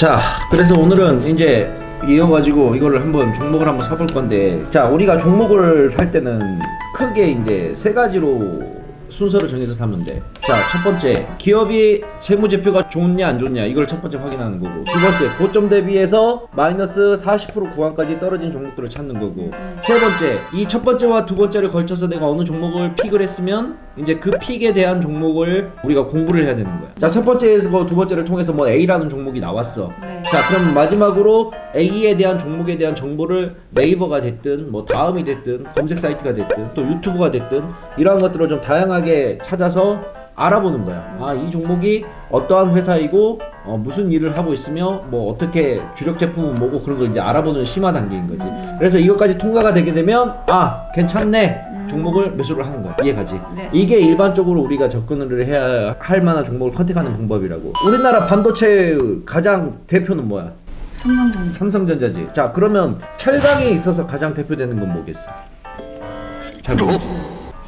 자, 그래서 오늘은 이제 이어가지고 이거를 한번 종목을 한번 사볼 건데, 자, 우리가 종목을 살 때는 크게 이제 세 가지로 순서를 정해서 사면 돼. 자, 첫 번째, 기업이 재무제표가 좋냐 안 좋냐 이걸 첫 번째 확인하는 거고, 두 번째, 고점 대비해서 마이너스 40% 구간까지 떨어진 종목들을 찾는 거고, 세 번째, 이 첫 번째와 두 번째를 걸쳐서 내가 어느 종목을 픽을 했으면 이제 그 픽에 대한 종목을 우리가 공부를 해야 되는 거야. 자, 첫 번째에서 두 번째를 통해서 뭐 A라는 종목이 나왔어. 네. 자, 그럼 마지막으로 A에 대한 종목에 대한 정보를 네이버가 됐든 뭐 다음이 됐든 검색 사이트가 됐든 또 유튜브가 됐든 이러한 것들을 좀 다양하게 찾아서 알아보는 거야. 아, 이 종목이 어떠한 회사이고 어, 무슨 일을 하고 있으며 뭐 어떻게 주력 제품은 뭐고 그런 걸 이제 알아보는 심화 단계인 거지. 그래서 이것까지 통과가 되게 되면 아, 괜찮네. 종목을 매수를 하는 거야. 이해가지? 네. 이게 일반적으로 우리가 접근을 해야 할 만한 종목을 컨택하는 방법이라고. 우리나라 반도체 가장 대표는 뭐야? 삼성전자. 삼성전자지. 자, 그러면 철강에 있어서 가장 대표되는 건 뭐겠어? 잘 모르지.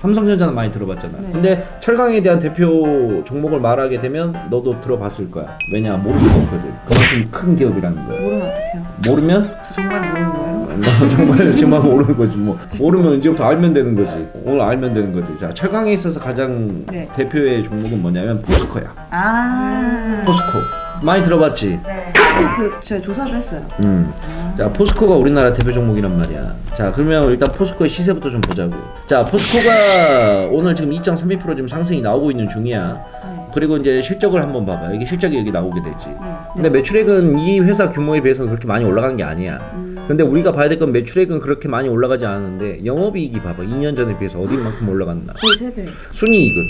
삼성전자는 많이 들어봤잖아. 네. 근데 철강에 대한 대표 종목을 말하게 되면 너도 들어봤을 거야. 왜냐 모를 수가 없거든. 그만큼 큰 기업이라는 거야. 모르면 어떡해요? 모르면 저 정말 모르는 거예요? 너 정말 정말 모르는 거지 뭐. 모르면 이제부터 알면 되는 거지. 오늘 알면 되는 거지. 자, 철강에 있어서 가장 네. 대표의 종목은 뭐냐면 포스코야. 아. 포스코. 많이 들어봤지? 네. 포스코 그 제가 조사도 했어요. 음. 자, 포스코가 우리나라 대표 종목이란 말이야. 자, 그러면 일단 포스코의 시세부터 좀 보자고. 자, 포스코가 오늘 지금 2.32% 지금 상승이 나오고 있는 중이야. 네. 그리고 이제 실적을 한번 봐봐. 이게 실적이 여기 나오게 되지. 네. 근데 매출액은 이 회사 규모에 비해서는 그렇게 많이 올라간 게 아니야. 음. 근데 우리가 봐야 될 건 매출액은 그렇게 많이 올라가지 않았는데 영업이익이 봐봐. 2년 전에 비해서 어디만큼 올라갔나. 거의 세 배. 순이익은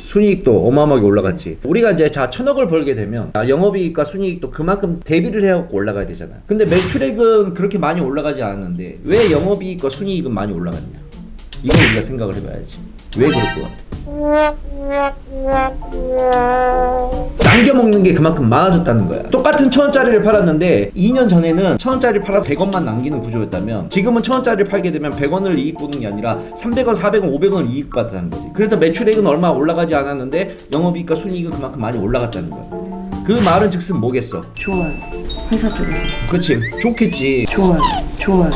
순이익도 어마어마하게 올라갔지. 우리가 이제 자 천억을 벌게 되면 아, 영업이익과 순이익도 그만큼 대비를 해갖고 올라가야 되잖아. 근데 매출액은 그렇게 많이 올라가지 않았는데 왜 영업이익과 순이익은 많이 올라갔냐? 이걸 우리가 생각을 해봐야지. 왜 그럴 것 같아? 남겨 먹는 게 그만큼 많아졌다는 거야. 똑같은 천 원짜리를 팔았는데 2년 전에는 천 원짜리 팔아서 100원만 남기는 구조였다면 지금은 천 원짜리를 팔게 되면 100원을 이익 보는 게 아니라 300원, 400원, 500원을 이익 받다는 거지. 그래서 매출액은 얼마 올라가지 않았는데 영업이익과 순이익은 그만큼 많이 올라갔다는 거야. 그 말은 즉슨 뭐겠어? 좋아요. 회사 쪽에서. 그렇지. 좋겠지. 좋아요. 좋아요.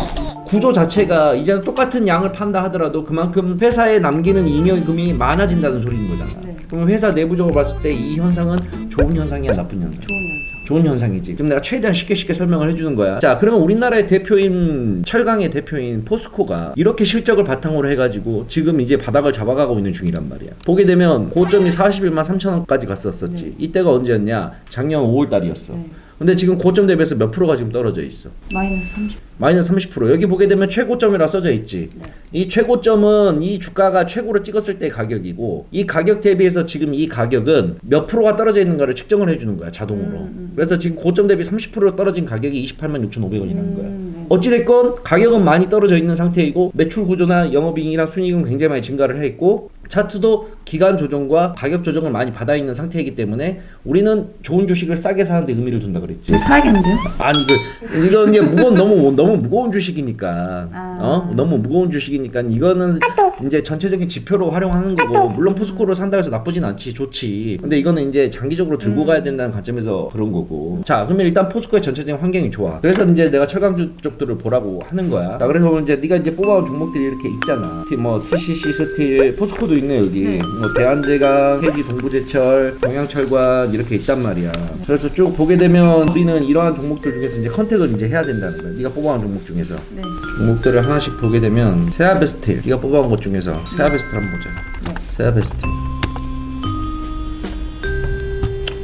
구조 자체가 이제는 똑같은 양을 판다 하더라도 그만큼 회사에 남기는 잉여금이 많아진다는 소리인 거잖아. 네. 그럼 회사 내부적으로 봤을 때 이 현상은 좋은 현상이야, 나쁜 현상? 좋은 현상. 좋은 현상이지. 그럼 내가 최대한 쉽게 쉽게 설명을 해주는 거야. 자, 그러면 우리나라의 대표인 철강의 대표인 포스코가 이렇게 실적을 바탕으로 해가지고 지금 이제 바닥을 잡아가고 있는 중이란 말이야. 보게 되면 고점이 41만 3천 원까지 갔었었지. 네. 이때가 언제였냐? 작년 5월 달이었어. 네. 근데 지금 고점 대비해서 몇 프로가 지금 떨어져 있어? 마이너스 30. 마이너스 30% 여기 보게 되면 최고점이라 써져 있지. 네. 이 최고점은 이 주가가 최고로 찍었을 때 가격이고 이 가격 대비해서 지금 이 가격은 몇 프로가 떨어져 있는가를 측정을 해주는 거야 자동으로. 음, 음. 그래서 지금 고점 대비 30% 떨어진 가격이 28만 6,500원이 라는 거야. 음, 네. 어찌됐건 가격은 많이 떨어져 있는 상태이고 매출 구조나 영업이익이나 순이익은 굉장히 많이 증가를 해 있고 차트도 기간 조정과 가격 조정을 많이 받아 있는 상태이기 때문에 우리는 좋은 주식을 싸게 사는데 의미를 둔다 그랬지. 사야겠는데요? 아니 그 이건 이게 무거운 너무 너무 무거운 주식이니까. 아. 어? 너무 무거운 주식이니까 이거는 이제 전체적인 지표로 활용하는 거고 물론 포스코로 산다 해서 나쁘진 않지 좋지. 근데 이거는 이제 장기적으로 들고 가야 된다는 관점에서 그런 거고. 자 그러면 일단 포스코의 전체적인 환경이 좋아. 그래서 이제 내가 철강주 쪽들을 보라고 하는 거야. 자 그래서 이제 네가 이제 뽑아온 종목들이 이렇게 있잖아. 뭐 TCC 스틸 포스코도 있네 여기 네. 뭐 대한제강 해지 동부제철 동양철관 이렇게 있단 말이야 그래서 쭉 보게 되면 우리는 이러한 종목들 중에서 이제 컨택을 이제 해야 된다는 거야 네가 뽑아온 종목 중에서 네. 종목들을 하나씩 보게 되면 세아베스틸 네가 뽑아온 것 중에서 세아베스틸 한번 보자 네. 세아베스틸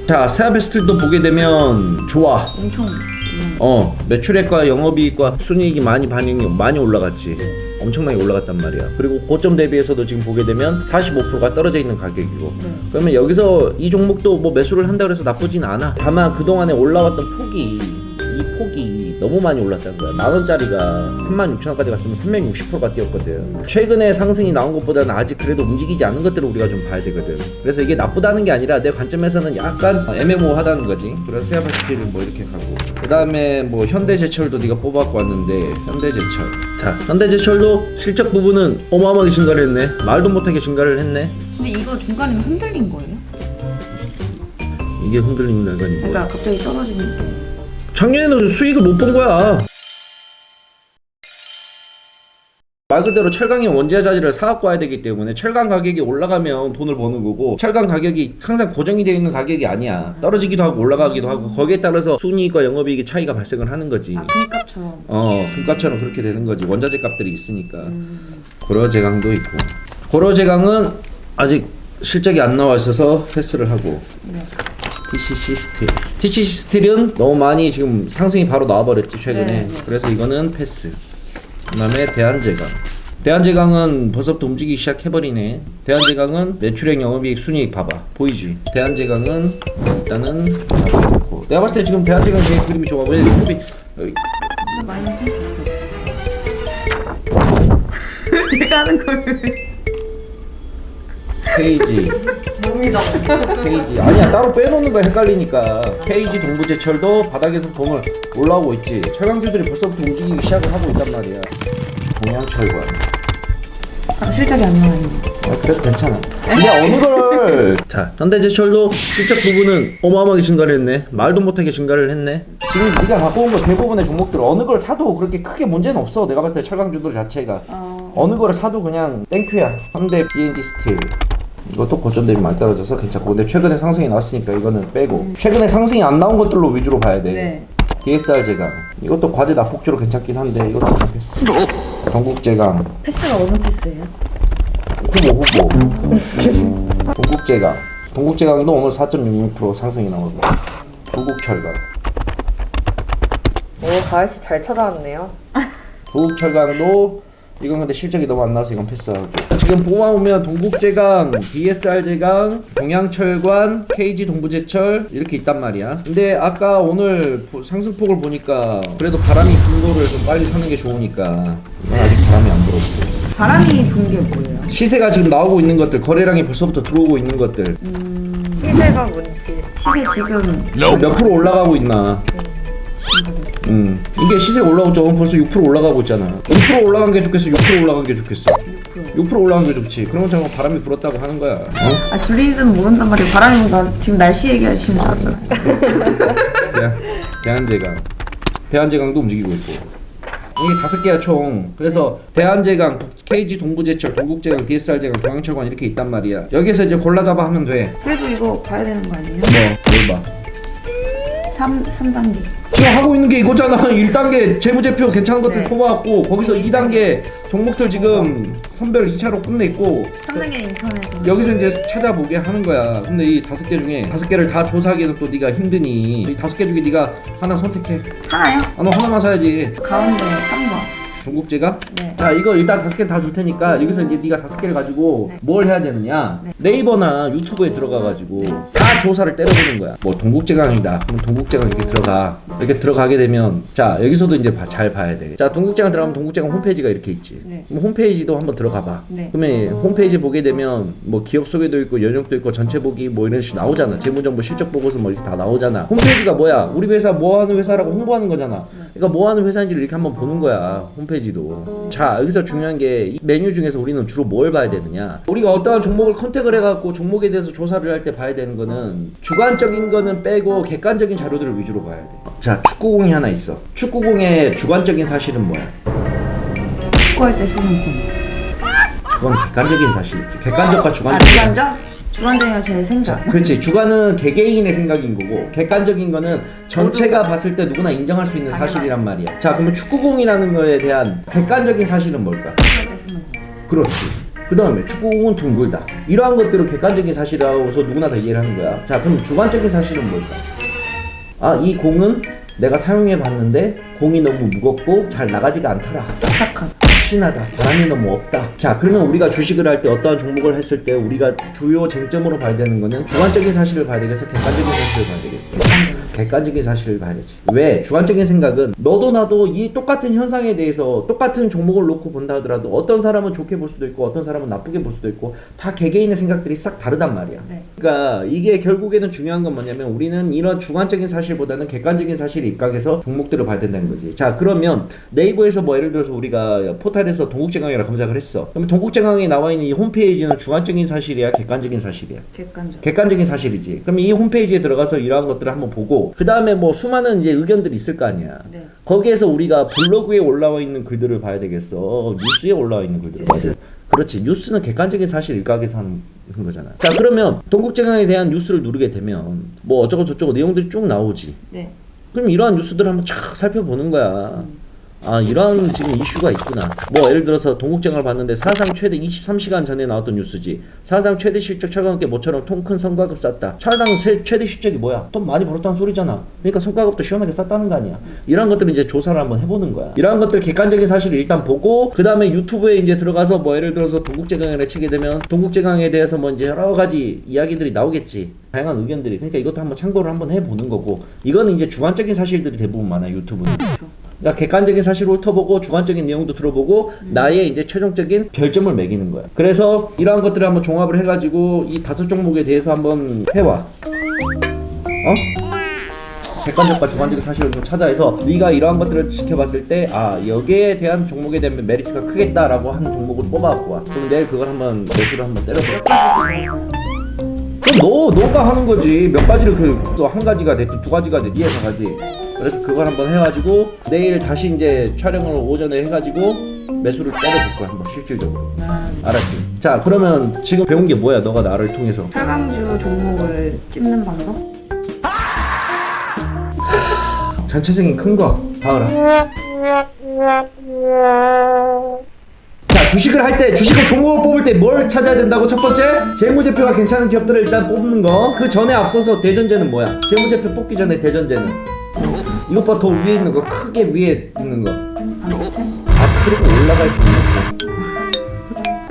자 세아베스틸도 보게 되면 좋아 엄청. 음. 어 매출액과 영업이익과 순이익이 많이 반영이 많이 올라갔지 엄청나게 올라갔단 말이야. 그리고 고점 대비해서도 지금 보게 되면 45%가 떨어져 있는 가격이고. 네. 그러면 여기서 이 종목도 뭐 매수를 한다 그래서 나쁘진 않아. 다만 그동안에 올라왔던 폭이 이 폭이 너무 많이 올랐다는 거야. 만 원짜리가 3만 6천 원까지 갔으면 360%가 뛰었거든. 최근에 상승이 나온 것보다는 아직 그래도 움직이지 않은 것들을 우리가 좀 봐야 되거든. 그래서 이게 나쁘다는 게 아니라 내 관점에서는 약간 애매모호하다는 거지. 그래서 세아바스티를 뭐 이렇게 가고. 그 다음에 뭐 현대제철도 네가 뽑아갖고 왔는데 현대제철. 자 현대제철도 실적 부분은 어마어마하게 증가를 했네. 말도 못하게 증가를 했네. 근데 이거 중간에 흔들린 거예요? 이게 흔들리는 날간이 뭐야. 그러니까 갑자기 떨어지는 게. 작년에는 수익을 못 본 거야. 말 그대로 철강의 원재 자재를 사갖고 와야 되기 때문에 철강 가격이 올라가면 돈을 버는 거고 철강 가격이 항상 고정이 되어 있는 가격이 아니야 떨어지기도 하고 올라가기도 하고 거기에 따라서 순이익과 영업이익의 차이가 발생을 하는 거지 아 금값처럼. 어 금값처럼 그렇게 되는 거지 원자재 값들이 있으니까 음. 고려제강도 있고 고려제강은 아직 실적이 안 나와 있어서 패스를 하고 네. TCC 스틸 TCC 스틸은 너무 많이 지금 상승이 바로 나와버렸지 최근에. 네, 네. 그래서 이거는 패스. 그 다음에 대한제강. 대한제강은 벌써부터 움직이기 시작해버리네. 대한제강은 매출액 영업이익 순이익 봐봐. 보이지? 대한제강은 일단은 내가 봤을 때 지금 대한제강 제 그림이 좋아. 왜 근데 마이너스. 제가 하는 걸. 페이지. 몸이다. 케이지. 아니야 따로 빼놓는 거 헷갈리니까. 케이지 동부제철도 바닥에서 봉을 올라오고 있지. 철강주들이 벌써부터 움직이기 시작을 하고 있단 말이야. 동양철관 아 실적이 안 나와요. 아, 그래도 괜찮아. 근데 어느 걸. 자 현대제철도 실적 부분은 어마어마하게 증가를 했네. 말도 못하게 증가를 했네. 지금 네가 갖고 온 거 대부분의 종목들 어느 걸 사도 그렇게 크게 문제는 없어. 내가 봤을 때 철강주들 자체가. 어. 어느 거를 사도 그냥 땡큐야. 현대 BNG 스틸. 이것도 고점 대비 많이 떨어져서 괜찮고 근데 최근에 상승이 나왔으니까 이거는 빼고 최근에 상승이 안 나온 것들로 위주로 봐야 돼. 네. DSR 제강 이것도 과대 낙폭주로 괜찮긴 한데 이것도 모르겠어. 전국 제강 패스가 어느 패스예요? 후보 후보. 동국 제강 동국 제강도 오늘 4.66% 상승이 나오고 조국 철강 오, 가을씨 잘 찾아왔네요. 조국 철강도 이건 근데 실적이 너무 안 나와서 이건 패스하고. 지금 보아오면 동국제강, DSR제강, 동양철관, KG 동부제철 이렇게 있단 말이야. 근데 아까 오늘 보- 상승폭을 보니까 그래도 바람이 분 거를 좀 빨리 사는 게 좋으니까. 이건 아직 바람이 안 불었고 바람이 분 게 뭐예요? 시세가 지금 나오고 있는 것들 거래량이 벌써부터 들어오고 있는 것들. 시세가 뭔지. 시세 지금 몇 프로 올라가고 있나 음. 이게 시세 올라오죠 벌써 6% 올라가고 있잖아. 6% 올라간 게 좋겠어? 6% 올라간 게 좋겠어? 6% 올라간 게 좋지. 그러면 저거 바람이 불었다고 하는 거야. 어? 아 줄이든 모른단 말이에요. 바람이 나 지금 날씨 얘기하시는 줄 알았잖아요. 대한, 대한제강. 대한제강도 움직이고 있고. 이게 다섯 개야 총. 그래서 대한제강, KG 동부제철, 동국제강, DSR제강, 동양철관 이렇게 있단 말이야. 여기서 이제 골라 잡아 하면 돼뭐 그래도 이거 봐야 되는 거 아니에요? 뭘 봐? 3 3단계. 지금 하고 있는 게 이거잖아 1단계 재무제표 괜찮은 것들 네. 뽑아왔고 거기서 2단계 종목들 지금 선별 2차로 끝냈고 3단계 인터넷에서. 여기서 이제 찾아보게 하는 거야. 근데 이 다섯 개 중에 다섯 개를 다 조사하기는 또 네가 힘드니 이 다섯 개 중에 네가 하나 선택해. 하나요? 아, 너 하나만 사야지. 가운데 3번. 전국제가? 네. 자 이거 일단 다섯 개 다 줄 테니까 여기서 이제 네가 다섯 개를 가지고 네. 뭘 해야 되느냐 네. 네이버나 유튜브에 들어가가지고 다 조사를 때려보는 거야 뭐 동국제강이다 그럼 동국제강 이렇게 들어가 이렇게 들어가게 되면 자 여기서도 이제 봐- 잘 봐야 돼 자 동국제강 들어가면 동국제강 홈페이지가 이렇게 있지 네. 그럼 홈페이지도 한번 들어가 봐 네. 그러면 홈페이지 보게 되면 뭐 기업 소개도 있고 연역도 있고 전체 보기 뭐 이런 식으로 나오잖아 재무정보 실적 보고서 뭐 이렇게 다 나오잖아 홈페이지가 뭐야 우리 회사 뭐 하는 회사라고 홍보하는 거잖아 그러니까 뭐 하는 회사인지를 이렇게 한번 보는 거야 홈페이지도. 자 여기서 중요한 게이 메뉴 중에서 우리는 주로 뭘 봐야 되느냐. 우리가 어떠한 종목을 컨택을 해갖고 종목에 대해서 조사를 할 때 봐야 되는 거는 주관적인 거는 빼고 객관적인 자료들을 위주로 봐야 돼자 축구공이 하나 있어. 축구공의 주관적인 사실은 뭐야? 축구할 때 쓰는 공. 그건 객관적인 사실이지 객관적과 아 주관적 주관적? 주관적이가 제 생각. 그렇지. 주관은 개개인의 생각인 거고 객관적인 거는 전체가 봤을 때 누구나 인정할 수 있는 사실이란 말이야. 자 그러면 축구공이라는 거에 대한 객관적인 사실은 뭘까? 쓰는. 그렇지. 그 다음에 축구공은 둥글다. 이러한 것들은 객관적인 사실이라고서 누구나 다 이해를 하는 거야. 자 그럼 주관적인 사실은 뭘까? 아 이 공은 내가 사용해 봤는데 공이 너무 무겁고 잘 나가지가 않더라. 딱딱한. 친하다. 바람이 너무 없다. 자, 그러면 우리가 주식을 할 때 어떠한 종목을 했을 때 우리가 주요 쟁점으로 봐야 되는 거는 주관적인 사실을 봐야 되겠어? 객관적인 사실을 봐야 되겠어? 객관적인 사실을 봐야지. 왜? 주관적인 생각은 너도 나도 이 똑같은 현상에 대해서 똑같은 종목을 놓고 본다 하더라도 어떤 사람은 좋게 볼 수도 있고 어떤 사람은 나쁘게 볼 수도 있고 다 개개인의 생각들이 싹 다르단 말이야. 네. 그러니까 이게 결국에는 중요한 건 뭐냐면 우리는 이런 주관적인 사실보다는 객관적인 사실에 입각해서 종목들을 봐야 된다는 거지. 자, 그러면 네이버에서 뭐 예를 들어서 우리가 포탈 포털에서 동국제강이라 검색을 했어. 그러면 동국제강에 나와 있는 이 홈페이지는 주관적인 사실이야, 객관적인 사실이야. 객관적. 객관적인 사실이지. 그럼 이 홈페이지에 들어가서 이러한 것들을 한번 보고 그 다음에 뭐 수많은 이제 의견들이 있을 거 아니야. 네. 거기에서 우리가 블로그에 올라와 있는 글들을 봐야 되겠어. 뉴스에 올라와 있는 글들을 봐야 돼. 그렇지. 뉴스는 객관적인 사실 일각에서 하는 거잖아. 자 그러면 동국제강에 대한 뉴스를 누르게 되면 뭐 어쩌고 저쩌고 내용들이 쭉 나오지. 네. 그럼 이러한 뉴스들을 한번 쫙 살펴보는 거야. 아, 이런 지금 이슈가 있구나. 뭐, 예를 들어서 동국장을 봤는데 사상 최대 23시간 전에 나왔던 뉴스지. 사상 최대 실적 차가운게 모처럼 통 큰 성과급 쌌다. 세- 최대 실적이 뭐야? 돈 많이 벌었다는 소리잖아. 그러니까 성과급도 시원하게 쌌다는 거 아니야. 이런 것들을 이제 조사를 한번 해보는 거야. 이러한 것들 객관적인 사실을 일단 보고, 그 다음에 유튜브에 이제 들어가서 뭐, 예를 들어서 동국제강이라 치게 되면, 동국제강에 대해서 뭐 이제 여러 가지 이야기들이 나오겠지. 다양한 의견들이. 그러니까 이것도 한번 참고를 한번 해보는 거고, 이거는 이제 주관적인 사실들이 대부분 많아, 유튜브는. 그렇죠. 그러니까 객관적인 사실을 훑어보고 주관적인 내용도 들어보고 나의 이제 최종적인 별점을 매기는 거야. 그래서 이러한 것들을 한번 종합을 해가지고 이 다섯 종목에 대해서 한번 해와. 어? 객관적과 주관적인 사실을 좀 찾아해서 네가 이러한 것들을 지켜봤을 때 아 여기에 대한 종목에 대한 메리트가 크겠다라고 하는 종목을 뽑아갖고 와. 그럼 내일 그걸 한번 매수를 한번 때려볼까? 그럼 너 너가 하는 거지 몇 가지를 그한 가지가 됐든 두 가지가 됐든 이해가 가지 그래서 그걸 한번 해가지고 내일 다시 이제 촬영을 오전에 해가지고 매수를 때려볼 거야 한번 실질적으로. 아, 알았지? 자 그러면 지금 배운 게 뭐야 너가 나를 통해서? 철강주 종목을 찝는 방법? 전체적인 큰거 다을아 자 주식을 할 때 주식을 종목을 뽑을 때 뭘 찾아야 된다고 첫 번째? 재무제표가 괜찮은 기업들을 일단 뽑는 거. 그 전에 앞서서 대전제는 뭐야? 재무제표 뽑기 전에 대전제는 이것보다 더 위에 있는 거 크게 위에 있는 거. 반도체? 앞으로 올라갈 종목군.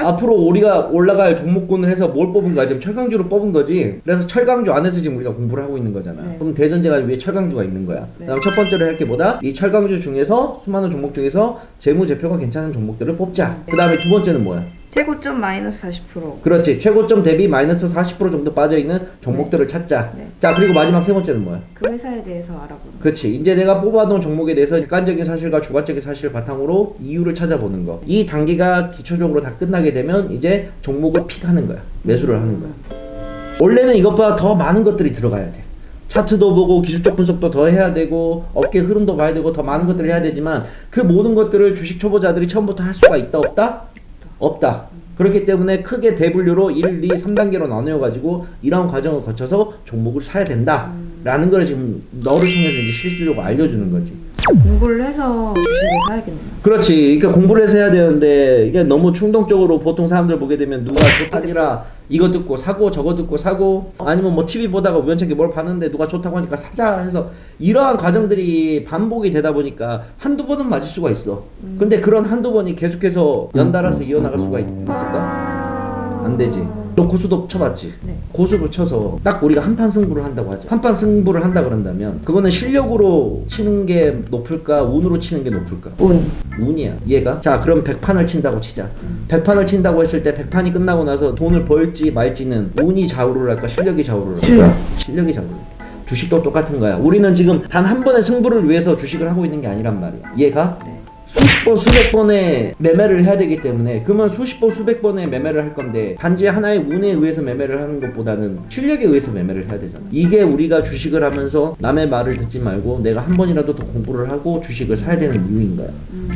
앞으로 우리가 올라갈 종목군을 해서 뭘 뽑은 거야? 지금 철강주를 뽑은 거지. 그래서 철강주 안에서 지금 우리가 공부를 하고 있는 거잖아. 네. 그럼 대전제가 위에 철강주가 있는 거야. 네. 그다음 첫 번째로 할 게 뭐다? 이 철강주 중에서 수많은 종목 중에서 재무제표가 괜찮은 종목들을 뽑자. 네. 그 다음에 두 번째는 뭐야 최고점 마이너스 40%. 그렇지 최고점 대비 마이너스 40% 정도 빠져있는 종목들을 찾자 네. 자 그리고 마지막 세 번째는 뭐야 그 회사에 대해서 알아보는. 그렇지. 이제 내가 뽑아놓은 종목에 대해서 객관적인 사실과 주관적인 사실을 바탕으로 이유를 찾아보는 거. 이 단계가 기초적으로 다 끝나게 되면 이제 종목을 픽하는 거야. 매수를 하는 거야. 원래는 이것보다 더 많은 것들이 들어가야 돼. 차트도 보고 기술적 분석도 더 해야 되고 업계 흐름도 봐야 되고 더 많은 것들을 해야 되지만 그 모든 것들을 주식 초보자들이 처음부터 할 수가 있다 없다? 없다. 그렇기 때문에 크게 대분류로 1, 2, 3단계로 나누어 가지고 이러한 과정을 거쳐서 종목을 사야 된다. 라는 걸 지금 너를 통해서 이제 실질적으로 알려주는 거지. 공부를 해서 주식을 사야겠네요. 그렇지. 그러니까 공부를 해서 해야 되는데 이게 너무 충동적으로 보통 사람들 보게 되면 누가 좋다니라 이거 듣고 사고 저거 듣고 사고 아니면 뭐 TV 보다가 우연찮게 뭘 봤는데 누가 좋다고 하니까 사자 해서 이러한 과정들이 반복이 되다 보니까 한두 번은 맞을 수가 있어. 근데 그런 한두 번이 계속해서 연달아서 이어나갈 수가 있, 있을까? 안 되지. 너 고수도 쳐봤지? 네. 고수를 쳐서 딱 우리가 한판 승부를 한다고 하죠. 한판 승부를 한다 그런다면 그거는 실력으로 치는 게 높을까 운으로 치는 게 높을까? 운. 운이야 이해가? 자 그럼 100판을 친다고 치자 100판을 친다고 했을 때 100판이 끝나고 나서 돈을 벌지 말지는 운이 좌우를 할까 실력이 좌우를 할까? 실력. 실력이 좌우를 할까? 주식도 똑같은 거야 우리는 지금 단 한 번의 승부를 위해서 주식을 하고 있는 게 아니란 말이야 이해가? 네. 수십 번 수백 번의 매매를 해야 되기 때문에 그러면 수십 번 수백 번의 매매를 할 건데 단지 하나의 운에 의해서 매매를 하는 것보다는 실력에 의해서 매매를 해야 되잖아. 이게 우리가 주식을 하면서 남의 말을 듣지 말고 내가 한 번이라도 더 공부를 하고 주식을 사야 되는 이유인 거야.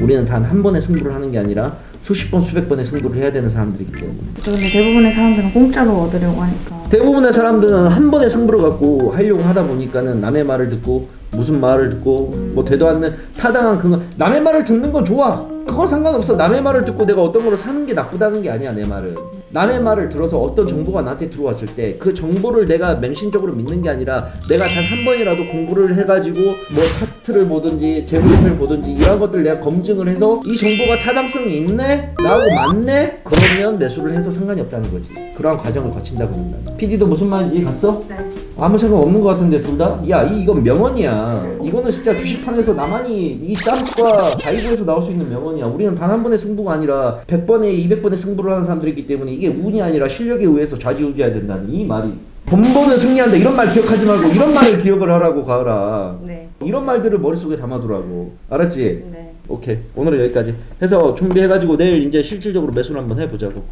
우리는 단 한 번의 승부를 하는 게 아니라 수십 번 수백 번의 승부를 해야 되는 사람들이기 때문에. 그쵸, 근데 대부분의 사람들은 공짜로 얻으려고 하니까. 대부분의 사람들은 한 번의 승부를 갖고 하려고 하다 보니까는 남의 말을 듣고 무슨 말을 듣고 뭐 되도 않는 타당한 그거. 남의 말을 듣는 건 좋아. 그건 상관없어. 남의 말을 듣고 내가 어떤 거를 사는 게 나쁘다는 게 아니야 내 말은. 남의 말을 들어서 어떤 정보가 나한테 들어왔을 때 그 정보를 내가 맹신적으로 믿는 게 아니라 내가 단 한 번이라도 공부를 해가지고 뭐 차트를 보든지 재무제표를 보든지 이런 것들을 내가 검증을 해서 이 정보가 타당성이 있네 나하고 맞네 그러면 매수를 해도 상관이 없다는 거지 그러한 과정을 거친다고 한다 PD도 무슨 말인지 갔어? 네. 아무 생각 없는 것 같은데 둘 다? 야 이, 이건 명언이야 이거는 진짜 주식판에서 나만이 이 쌈과 다이브에서 나올 수 있는 명언이야 우리는 단 한 번의 승부가 아니라 100번에 200번의 승부를 하는 사람들이기 때문에 이게 운이 아니라 실력에 의해서 좌지우지해야 된다는 이 말이 본보는 승리한다. 이런 말 기억하지 말고 이런 말을 기억을 하라고 가을아 네. 이런 말들을 머릿속에 담아두라고. 알았지? 네. 오케이. 오늘은 여기까지. 해서 준비해가지고 내일 이제 실질적으로 매수를 한번 해보자고.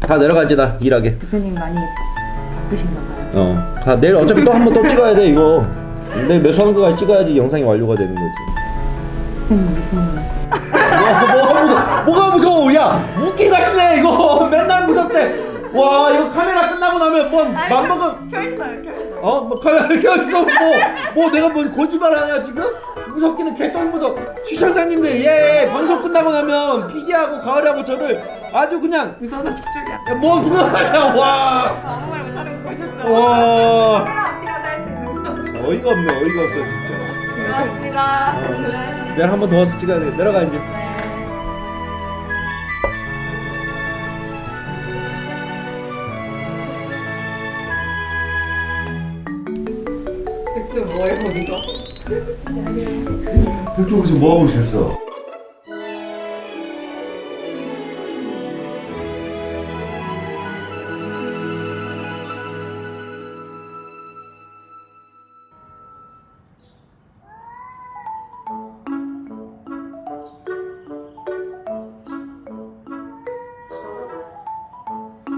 다 내려가 이제 나 일하게. 대표님 많이 바쁘신가 봐요. 어. 가, 내일 어차피 또 한 번 또 찍어야 돼 이거. 내일 매수하는 거까지 찍어야지 영상이 완료가 되는 거지. 대표님 무서워요. 뭐가 무서워 뭐가 무서워. 야 웃기가 하시네 이거? 맨날 무섭대 와 이거 카메라 끝나고 나면 뭐 맘먹은 켜 있어요, 켜 있어요. 어? 뭐 카메라 켜있어 뭐, 뭐 내가 뭐 거짓말 하냐 지금? 무섭기는 개똥 무섭 시청자님들 얘 방송 끝나고 나면 피디하고 가을하고 저를 아주 그냥 무서워서 집중이 안 돼. 야, 뭐 무서워하냐 와 아무 말고 다른 거 보셨죠? 와 카메라 앞이라서 할수 있는 거. 어이가 없네 어이가 없어 진짜 고맙습니다. 내일 한번 더 와서 찍어야 돼 내려가 이제 백 조 뭐예요, 거기서? 그쪽에서 뭐 하고 있었어?